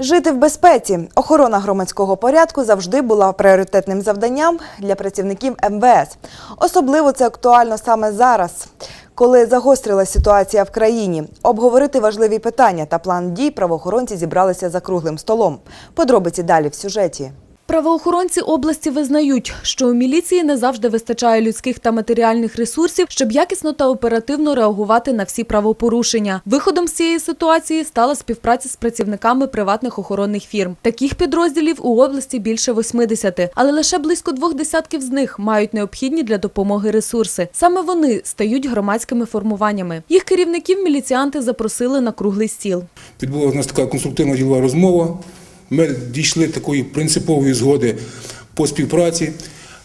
Жити в безпеці. Охорона громадського порядку завжди була пріоритетним завданням для працівників МВС. Особливо це актуально саме зараз, коли загострилась ситуація в країні. Обговорити важливі питання та план дій правоохоронці зібралися за круглим столом. Подробиці далі в сюжеті. Правоохоронці області визнають, що у міліції не завжди вистачає людських та матеріальних ресурсів, щоб якісно та оперативно реагувати на всі правопорушення. Виходом з цієї ситуації стала співпраця з працівниками приватних охоронних фірм. Таких підрозділів у області більше 80, але лише близько двох десятків з них мають необхідні для допомоги ресурси. Саме вони стають громадськими формуваннями. Їх керівників міліціанти запросили на круглий стіл. Відбулася у нас така конструктивна ділова розмова. Ми дійшли такої принципової згоди по співпраці.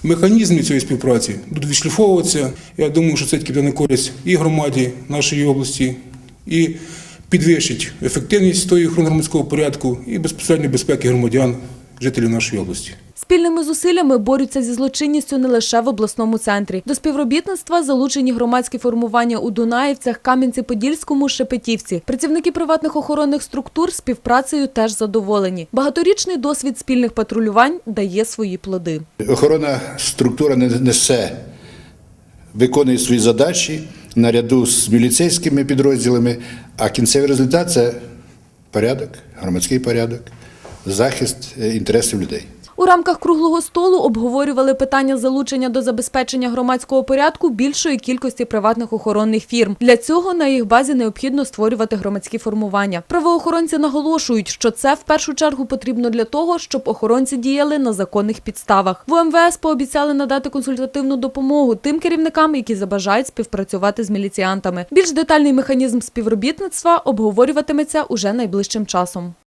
Механізми цієї співпраці будуть відшліфовуватися. Я думаю, що це тільки буде на користь і громаді нашої області, і підвищить ефективність тої охорони громадського порядку і безпосередньо безпеки громадян, жителів нашої області. Спільними зусиллями борються зі злочинністю не лише в обласному центрі. До співробітництва залучені громадські формування у Дунаївцях, Кам'янці-Подільському, Шепетівці. Працівники приватних охоронних структур співпрацею теж задоволені. Багаторічний досвід спільних патрулювань дає свої плоди. Охоронна структура не- несе, виконує свої задачі наряду з міліцейськими підрозділами, а кінцевий результат це порядок, громадський порядок, захист е, інтересів людей. У рамках круглого столу обговорювали питання залучення до забезпечення громадського порядку більшої кількості приватних охоронних фірм. Для цього на їх базі необхідно створювати громадські формування. Правоохоронці наголошують, що це в першу чергу потрібно для того, щоб охоронці діяли на законних підставах. В МВС пообіцяли надати консультативну допомогу тим керівникам, які забажають співпрацювати з міліціантами. Більш детальний механізм співробітництва обговорюватиметься уже найближчим часом.